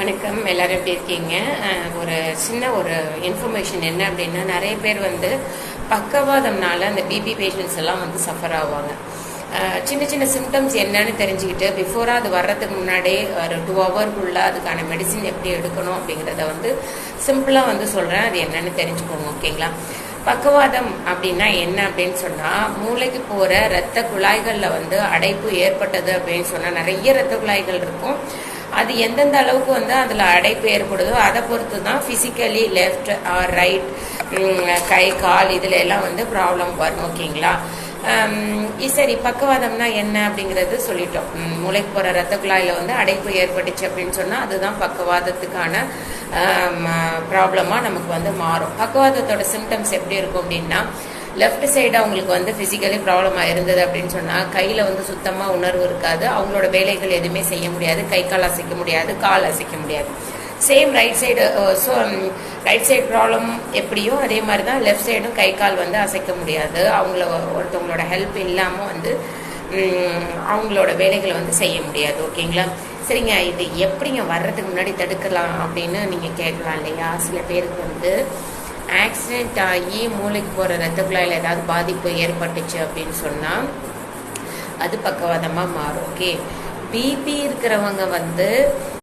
வணக்கம். எல்லாரும் எப்படி இருக்கீங்க? ஒரு சின்ன ஒரு இன்ஃபர்மேஷன் என்ன அப்படின்னா நிறைய பேர் வந்து பக்கவாதம்னால அந்த பிபி பேஷண்ட்ஸ் எல்லாம் வந்து சஃபர் ஆவாங்க. சின்ன சின்ன சிம்டம்ஸ் என்னன்னு தெரிஞ்சுக்கிட்டு பிஃபோராக அது வர்றதுக்கு முன்னாடியே ஒரு டூ ஹவர்க்குள்ளே அதுக்கான மெடிசின் எப்படி எடுக்கணும் அப்படிங்கிறத வந்து சிம்பிளாக வந்து சொல்கிறேன் அது என்னன்னு தெரிஞ்சுக்கோங்க ஓகேங்களா பக்கவாதம் அப்படின்னா என்ன அப்படின்னு சொன்னால் மூளைக்கு போகிற ரத்த குழாய்களில் வந்து அடைப்பு ஏற்பட்டது அப்படின்னு சொன்னால் நிறைய ரத்த குழாய்கள் இருக்கும். அது எந்தெந்த அளவுக்கு வந்து அதில் அடைப்பு ஏற்படுதோ அதை பொறுத்து தான் ஃபிசிக்கலி லெஃப்ட் ஆர் ரைட் கை கால் இதில் எல்லாம் வந்து ப்ராப்ளம் வரும் ஓகேங்களா? சரி பக்கவாதம்னா என்ன அப்படிங்கிறது சொல்லிட்டோம். மூளைக்கு போகிற ரத்த குழாயில் வந்து அடைப்பு ஏற்பட்டுச்சு அப்படின்னு சொன்னால் அதுதான் பக்கவாதத்துக்கான ப்ராப்ளமாக நமக்கு வந்து மாறும். பக்கவாதத்தோட சிம்டம்ஸ் எப்படி இருக்கும் அப்படின்னா லெஃப்ட் சைடு அவங்களுக்கு வந்து ஃபிசிக்கலி ப்ராப்ளமாக இருந்தது அப்படின்னு சொன்னால் கையில் வந்து சுத்தமாக உணர்வு இருக்காது. அவங்களோட வேலைகள் எதுவுமே செய்ய முடியாது. கை கால் அசைக்க முடியாது கால் அசைக்க முடியாது. Same right side so right side problem எப்படியோ அதே மாதிரி தான் லெஃப்ட் சைடும் கை கால் வந்து அசைக்க முடியாது. அவங்கள ஒருத்தவங்களோட ஹெல்ப் இல்லாமல் வந்து அவங்களோட வேலைகளை வந்து செய்ய முடியாது. ஓகேங்களா சரிங்க இது எப்படிங்க வர்றதுக்கு முன்னாடி தடுக்கலாம் அப்படின்னு நீங்கள் கேட்கலாம் இல்லையா? சில பேருக்கு வந்து ஆக்சிடென்ட் ஆகி மூளைக்கு போகிற ரத்த குழாயில் ஏதாவது பாதிப்பு ஏற்பட்டுச்சு அப்படின்னு சொன்னால் அது பக்கவாதமாக மாறும் ஓகே பிபி இருக்கிறவங்க வந்து